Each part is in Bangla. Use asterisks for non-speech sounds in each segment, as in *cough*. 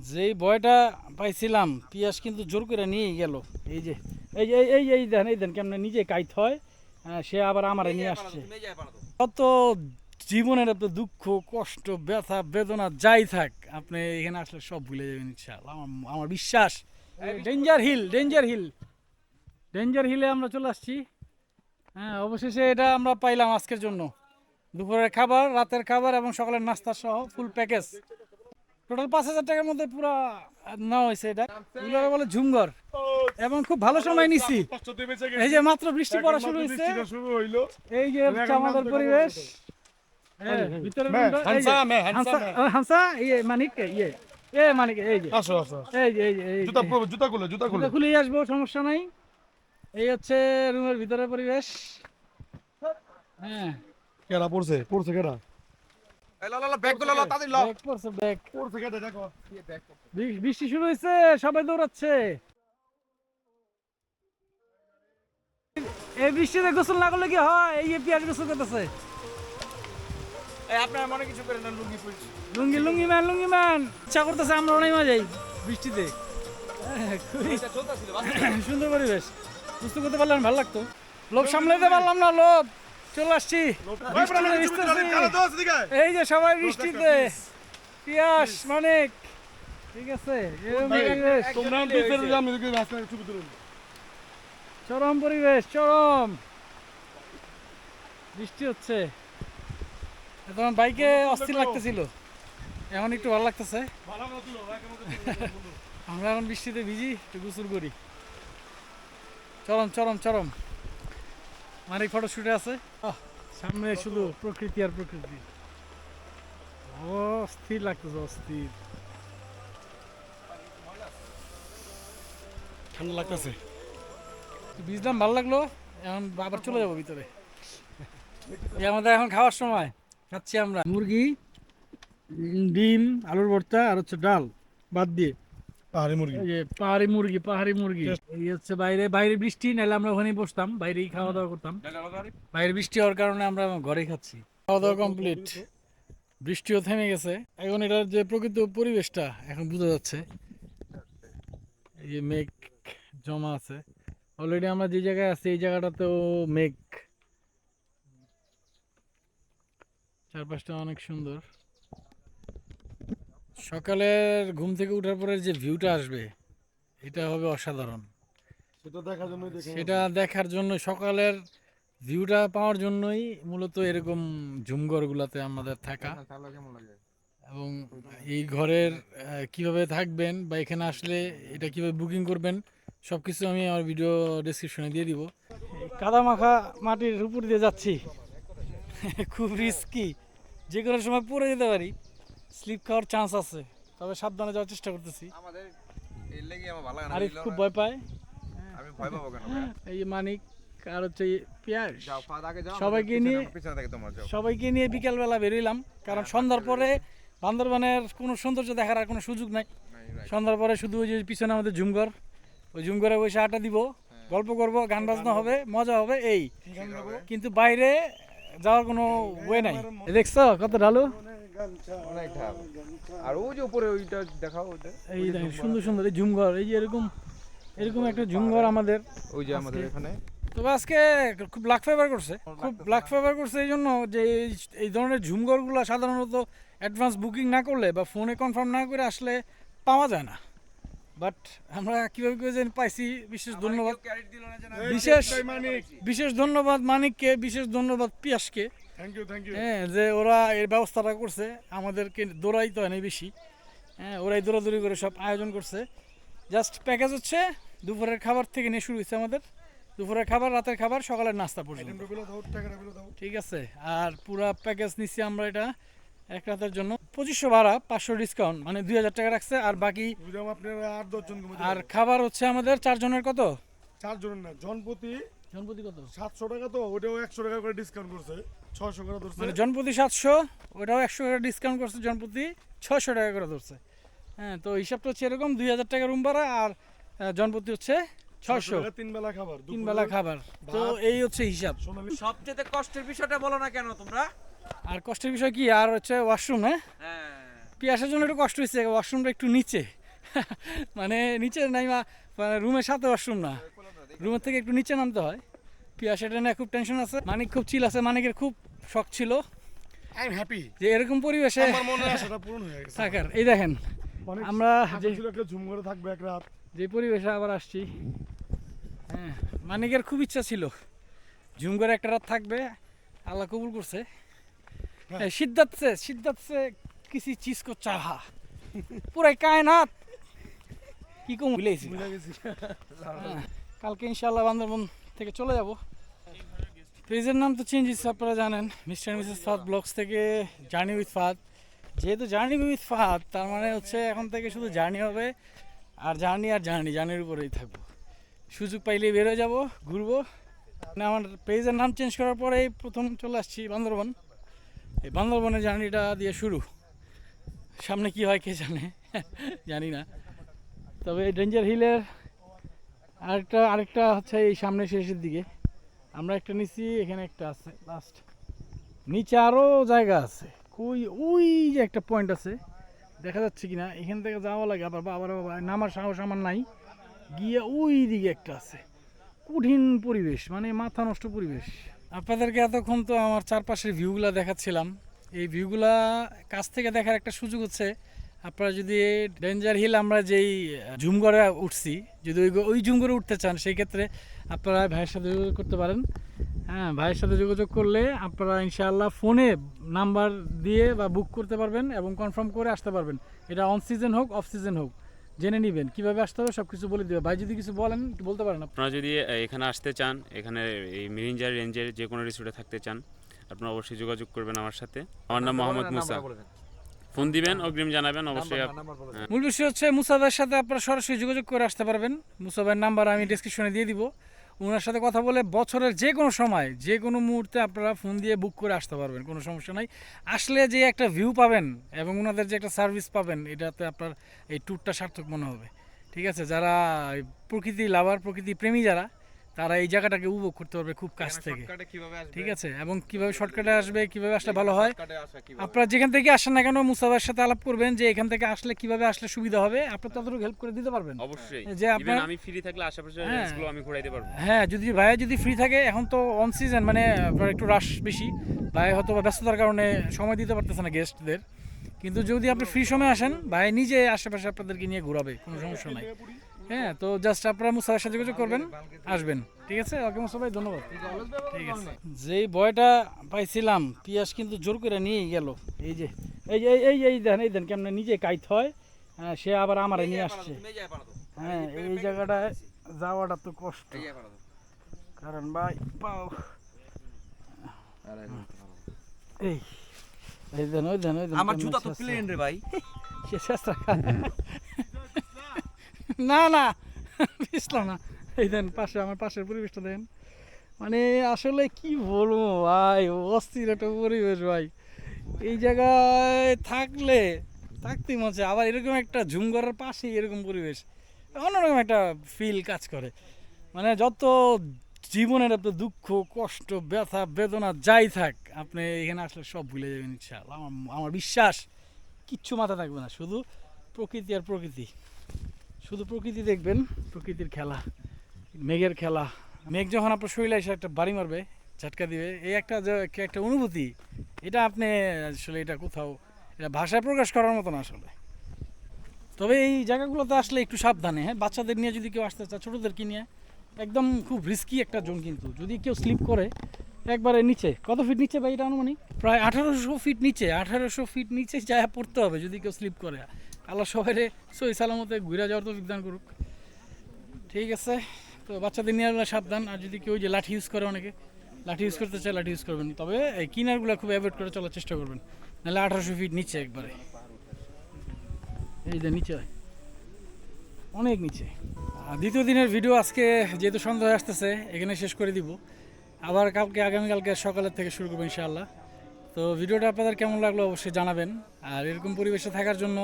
যেই ভয়টা পাইছিলাম পিয়াস কিন্তু জোর করে নিয়ে গেল। এই যে এই যে এই- এই এই দেন এই দেন কেমন নিজে কাইত হয় সে আবার আমারে নিয়ে আসছে। কত জীবনের এত দুঃখ কষ্ট ব্যথা বেদনা যাই থাক আপনি এখানে আসলে সব ভুলে যাবেন ইনশাআল্লাহ। আমার- আমার বিশ্বাস। Danger hill danger hill. Danger হিলে আমরা চলে আসছি। হ্যাঁ অবশেষে এটা আমরা পাইলাম আজকের জন্য। দুপুরের খাবার রাতের খাবার এবং সকালের নাস্তা সহ ফুল প্যাকেজ। টোটাল পাঁচ হাজার টাকার মধ্যে পুরো নেওয়া হয়েছে এটা। এগুলো বলে ঝুমঘর। এবং খুব ভালো সময় নিছি। এই যে মাত্র বৃষ্টি পড়া শুরু হয়েছে। এই যে আমাদের পরিবেশ। সমস্যা নাই। এই হচ্ছে রুমের পরিবেশ। হ্যাঁ। কেডা পড়ছে? পড়ছে কেডা? বৃষ্টি শুরু হয়েছে সবাই দৌড়াচ্ছে। এই বৃষ্টিতে গোসল না করলে কি হয়? এই পিয়াজ গোসল করতেছে। আপনার মনে কিছু করেন না লুঙ্গি লুঙ্গি লুঙ্গি ম্যান লুঙ্গি ম্যান। ইচ্ছা করতেছে আমরা অনেক মজাই বৃষ্টিতে। সুন্দর পরিবেশ। বুঝতে করতে পারলাম ভালো লাগতো। লোভ সামলাতে পারলাম না লোভ। চলে আসছি। এই যে সবাই বৃষ্টিতে। পিয়াস মানিক। ঠিক আছে চরম পরিবেশ চরম। বৃষ্টি হচ্ছে। তোমার বাইকে অস্থির লাগতেছিল। এখন একটু ভালো লাগতেছে। আমরা এখন বৃষ্টিতে ভিজি একটু গোসল করি। চরম চরম চরম। মানিক ফটোশুটে আছে? সামনে শুধু প্রকৃতি আর প্রকৃতি। অস্থির লাগতেছে অস্থির। ঠান্ডা লাগতেছে। ভিজলাম ভালো লাগল এখন আবার চলে যাব ভিতরে। আমাদের এখন খাওয়ার সময় খাচ্ছি আমরা। মুরগি ডিম আলুর ভর্তা আর হচ্ছে ডাল বাদ দিয়ে। পাহাড়ি মুরগি। এই যে পাহাড়ি মুরগি পাহাড়ি মুরগি। এই হচ্ছে বাইরে বাইরে বৃষ্টি নাহলে আমরা ওখানেই বসতাম বাইরেই খাওয়া দাওয়া করতাম বাইরে বৃষ্টি হওয়ার কারণে আমরা ঘরে খাচ্ছি। খাওয়া দাওয়া কমপ্লিট বৃষ্টিও থেমে গেছে। এখন এটার যে প্রকৃত পরিবেশটা এখন বোঝা যাচ্ছে। এই যে মেঘ জমা আছে। অলরেডি আমরা যে জায়গায় আছি এই জায়গাটাতেও মেঘ। চারপাশটা অনেক সুন্দর। সকালের ঘুম থেকে ওঠার পরে যে ভিউটা আসবে এটা হবে অসাধারণ। সেটা দেখার জন্য সেটা দেখার জন্য সকালের ভিউটা পাওয়ার জন্যই মূলত এরকম ঝুমঘরগুলোতে আমাদের থাকা। এবং এই ঘরের কীভাবে থাকবেন বা এখানে আসলে এটা কীভাবে বুকিং করবেন সব কিছু আমি আমার ভিডিও ডেসক্রিপশনে দিয়ে দিব। কাদা মাখা মাটির উপর দিয়ে যাচ্ছি। *laughs* খুব রিস্কি যে কোনো সময় পড়ে যেতে পারি। স্লিপ খাওয়ার চান্স আছে। তবে সাবধানে যাওয়ার চেষ্টা করতেছি। আমাদের এর লেগে আমার ভালো লাগে না আরিফ খুব ভয় পায়। আমি ভয় পাবো কেন? *laughs* এই মানিক আর হচ্ছে পিয়াস। সবাইকে নিয়ে- সবাইকে নিয়ে বিকালবেলা বেরোইলাম কারণ সন্ধ্যার পরে বান্দরবানের কোনো সৌন্দর্য দেখার আর কোনো সুযোগ নাই। নাই, সন্ধ্যার পরে শুধু ওই যে পিছনে আমাদের ঝুমঘর। ওই ঝুমঘরে বসে আটা দিব। গল্প করব গান বাজনা হবে মজা হবে এই। কিন্তু বাইরে যাওয়ার কোনো ওয়ে নাই। দেখছ কত ঢালু? অনেক ঢাল আর ওই যে উপরে ওইটা দেখাও ওইটা এই দেখেন সুন্দর সুন্দর এই ঝুমঘর এই যে এরকম এরকম একটা ঝুমঘর আমাদের ওই যে আমাদের এখানে। তবে আজকে খুব লাক ফেভার করছে খুব লাক ফেভার করছে এই জন্য যে এই- এই ধরনের ঝুমঘরগুলো সাধারণত অ্যাডভান্স বুকিং না করলে বা ফোনে কনফার্ম না করে আসলে পাওয়া যায় না। বাট আমরা কীভাবে করে যেন পাইছি বিশেষ ধন্যবাদ। বিশেষ মানিক। বিশেষ ধন্যবাদ মানিককে বিশেষ ধন্যবাদ পিয়াসকে। থ্যাংক ইউ থ্যাংক ইউ হ্যাঁ যে ওরা এর ব্যবস্থাটা করছে আমাদেরকে দৌড়াইতে হয় না বেশি। হ্যাঁ ওরাই দৌড়াদৌড়ি করে সব আয়োজন করছে। জাস্ট প্যাকেজ হচ্ছে দুপুরের খাবার থেকে নিয়ে শুরু হয়েছে আমাদের। দুপুরের খাবার রাতের খাবার সকালের নাস্তা পর্যন্ত। দাও ঠিক আছে আর পুরা প্যাকেজ নিচ্ছি আমরা এটা এক রাতের জন্য। পঁচিশশো ভাড়া পাঁচশো ডিসকাউন্ট মানে দুই হাজার টাকা রাখছে আর বাকি আর খাবার হচ্ছে আমাদের চারজনের কত? চার জনের না জনপ্রতি জনপ্রতি কত? সাতশো টাকা তো ওটাও একশো টাকা করে ডিসকাউন্ট করছে। ছয়শো করে ধরছে। মানে সাতশো ওটাও একশো টাকা ডিসকাউন্ট করছে জনপ্রতি ছশো টাকা করে ধরছে। হ্যাঁ তো হিসাবটা হচ্ছে এরকম দুই হাজার টাকা রুম ভাড়া আর হচ্ছে ছশো টাকা তিন বেলা খাবার তিন বেলা খাবার। তো এই হচ্ছে হিসাব। সবচেয়ে কষ্টের বিষয়টা বলো না কেন তোমরা? আর কষ্টের বিষয় কি? আর হচ্ছে ওয়াশরুম হ্যাঁ? হ্যাঁ। পিয়াসার জন্য একটু কষ্ট হয়েছে ওয়াশরুমটা একটু নিচে। *laughs* মানে নিচে নাই মানে রুমের সাথে ওয়াশরুম না। রুমের থেকে একটু নিচে নামতে হয়। পিয়া সেটা নিয়ে খুব টেনশন আছে। মানিক খুব চিল আছে। মানিকের খুব শখ ছিল। আই এম হ্যাপি যে এরকম পরিবেশে আমার মনে পূরণ হয়ে গেছে। থাকার। এই দেখেন আমরা যে ছিল একটা ঝুম করে থাকবে এক রাত। যে পরিবেশে আবার আসছি। হ্যাঁ মানিকের খুব ইচ্ছা ছিল। ঝুম করে একটা রাত থাকবে। আল্লাহ কবুল করছে। সিদ্ধার্থে সিদ্ধার্থে সিদ্ধার্থ কিসি চিজ কো চাহা। পুরাই কায়নাত। কি কম? ভুলে গেছি। হ্যাঁ। কালকে ইনশাল্লাহ বান্দরবন থেকে চলে যাব। পেজের নাম তো চেঞ্জ হচ্ছে আপনারা জানেন। মিস্টার মিসেস ফাদ ব্লগস থেকে জার্নি উইথ ফাদ যেহেতু জার্নি উইথ ফাদ তার মানে হচ্ছে এখন থেকে শুধু জার্নি হবে, আর জার্নি আর জার্নি, জার্নির উপরেই থাকব। সুযোগ পাইলে বেরোয় যাব, ঘুরবো। মানে আমার পেজের নাম চেঞ্জ করার পরেই প্রথম চলে আসছি বান্দরবন। এই বান্দরবনের জার্নিটা দিয়ে শুরু। সামনে কি হয় কে জানে? জানি না। তবে ডেঞ্জার হিলের আরেকটা আরেকটা হচ্ছে এই সামনে শেষের দিকে। আমরা একটা নিচ্ছি এখানে একটা আছে লাস্ট নিচে আরও জায়গা আছে। কই, ওই যে একটা পয়েন্ট আছে। দেখা যাচ্ছে কিনা, এখান থেকে যাওয়া লাগে, আবার বাবার বাবা নামার সাহস আমার নাই। গিয়ে ওই দিকে একটা আছে। কঠিন পরিবেশ মানে মাথা নষ্ট পরিবেশ। আপনাদেরকে এতক্ষণ তো আমার চারপাশের ভিউগুলো দেখাচ্ছিলাম। এই ভিউগুলা কাছ থেকে দেখার একটা সুযোগ হচ্ছে আপনারা যদি ডেঞ্জার হিল আমরা যেই জুম করে উঠছি যদি ওই ওই জুম করে উঠতে চান সেই ক্ষেত্রে আপনারা ভাইয়ের সাথে যোগাযোগ করতে পারেন। হ্যাঁ ভাইয়ের সাথে যোগাযোগ করলে আপনারা ইনশাআল্লাহ ফোনে নাম্বার দিয়ে বা বুক করতে পারবেন এবং কনফার্ম করে আসতে পারবেন। এটা অন সিজন হোক অফ সিজন হোক জেনে নেবেন। কীভাবে আসতে হবে সব কিছু বলে দেবে। ভাই যদি কিছু বলেন বলতে পারেন আপনারা যদি এখানে আসতে চান এখানে এই মিরিঞ্জার রেঞ্জের যে কোনো রিসোর্টে থাকতে চান আপনারা অবশ্যই যোগাযোগ করবেন আমার সাথে। আমার নাম মোহাম্মদ মুসা। ফোন দিবেন অগ্রিম জানাবেন অবশ্যই মূল বিষয় হচ্ছে মুসাবের সাথে আপনারা সরাসরি যোগাযোগ করে আসতে পারবেন। মুসাবের নাম্বার আমি ডিসক্রিপশনে দিয়ে দিব। ওনার সাথে কথা বলে বছরের যে কোনো সময় যে কোনো মুহূর্তে আপনারা ফোন দিয়ে বুক করে আসতে পারবেন কোনো সমস্যা নাই। আসলে যে একটা ভিউ পাবেন এবং ওনাদের যে একটা সার্ভিস পাবেন এটাতে আপনার এই ট্যুরটা সার্থক মনে হবে। ঠিক আছে? যারা প্রকৃতি লাভার প্রকৃতি প্রেমী যারা তারা এই জায়গাটাকে উপভোগ করতে পারবে খুব কাছ থেকে। ঠিক আছে? এবং কীভাবে শর্টকাটে আসবে কীভাবে আসলে ভালো হয়? আপনারা যেখান থেকে আসেন না কেন মুসাফার সাথে আলাপ করবেন যে এখান থেকে আসলে কীভাবে আসলে সুবিধা হবে আপনি ততটুকু হেল্প করে দিতে পারবেন। অবশ্যই। যে আপনার- আমি ফ্রি থাকলে আশেপাশে হ্যাঁ। রেঞ্জগুলো আমি ঘুরাইতে পারব। হ্যাঁ যদি ভাইয়া যদি ফ্রি থাকে এখন তো অন সিজন মানে আপনার একটু রাশ বেশি। ভাই হয়তো ব্যস্ততার কারণে সময় দিতে পারতেছে না গেস্টদের কিন্তু যদি আপনি ফ্রি সময় আসেন ভাই নিজে আশেপাশে আপনাদেরকে নিয়ে ঘোরাবে কোনো সমস্যা নাই। হ্যাঁ তো জাস্ট আপনারা মুসাফার সাথে যোগাযোগ করবেন আসবেন। ঠিক আছে? ওকে মুসা ভাই ধন্যবাদ। ঠিক আছে। যেই বয়টা পাইছিলাম পিয়াস কিন্তু জোর করে নিয়ে গেল। এই যে এই যে এই এই দেন এই দেন কেমন নিজে কাইত হয় সে আবার আমারে নিয়ে আসছে। হ্যাঁ এই জায়গাটায় যাওয়াটা তো কষ্ট। কারণ ভাই পাও। এই এই দেন ওই দেন ওই দেন আমার জুতা তো প্লেন রে ভাই। সে খা। না না পিছলাম না। এই দেন পাশে, আমার পাশের পরিবেশটা দেন। মানে আসলে কি বলব ভাই, অস্থির একটা পরিবেশ ভাই। এই জায়গায় থাকলে, থাকতেই হচ্ছে আবার এরকম একটা ঝুম ঘরের পাশে এরকম পরিবেশ। অন্যরকম একটা ফিল কাজ করে। মানে যত জীবনের এত দুঃখ, কষ্ট, ব্যথা, বেদনা যাই থাক, আপনি এখানে আসলে সব ভুলে যাবেন ইনশাআল্লাহ। আমার আমার বিশ্বাস কিচ্ছু মাথা থাকবে না। শুধু প্রকৃতি আর প্রকৃতি। শুধু প্রকৃতি দেখবেন প্রকৃতির খেলা মেঘের খেলা। মেঘ যখন আপনার শরীরে এসে একটা বাড়ি মারবে ঝাটকা দিবে এই একটা যে একটা অনুভূতি এটা আপনি আসলে এটা কোথাও এটা ভাষায় প্রকাশ করার মতো না আসলে। তবে এই জায়গাগুলোতে আসলে একটু সাবধানে হ্যাঁ? বাচ্চাদের নিয়ে যদি কেউ আসতে চায় ছোটোদেরকে নিয়ে একদম খুব রিস্কি একটা জোন কিন্তু। যদি কেউ স্লিপ করে একবারে নিচে কত ফিট নিচে ভাই এটা আনুমানিক? প্রায় আঠারোশো ফিট নিচে আঠারোশো ফিট নিচে যায় পড়তে হবে যদি কেউ স্লিপ করে। আল্লাহ সবাই সই সালামতে ঘুরে যাওয়ার তো বিজ্ঞান করুক। ঠিক আছে? তো বাচ্চাদের নিয়ে আসলে সাবধান। আর যদি কেউ যে লাঠি ইউজ করে অনেকে, লাঠি ইউজ করতে চায় লাঠি ইউজ করবেন। তবে এই কিনারগুলো খুব অ্যাভয়েড করে চলার চেষ্টা করবেন। নাহলে আঠারোশো ফিট নিচে একবারে। এই যে নিচে অনেক নিচে। দ্বিতীয় দিনের ভিডিও আজকে যেহেতু সন্ধ্যা আসতেছে, এখানে শেষ করে দিব। আবার কালকে, আগামীকালকে সকালের থেকে শুরু করব ইনশাআল্লাহ। তো ভিডিওটা আপনাদের কেমন লাগল অবশ্যই জানাবেন। আর এরকম পরিবেশে থাকার জন্য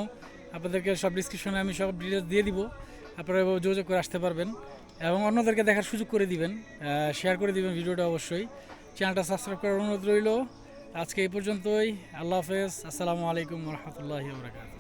আপনাদেরকে সব ডিসক্রিপশনে আমি সব ডিটেলস দিয়ে দিব। আপনারা যোগাযোগ করে আসতে পারবেন এবং অন্যদেরকে দেখার সুযোগ করে দিবেন শেয়ার করে দিবেন ভিডিওটা অবশ্যই। চ্যানেলটা সাবস্ক্রাইব করার অনুরোধ রইল। আজকে এই পর্যন্তই। আল্লাহ হাফেজ। আসসালামু আলাইকুম রহমতুল্লাহ বরকাত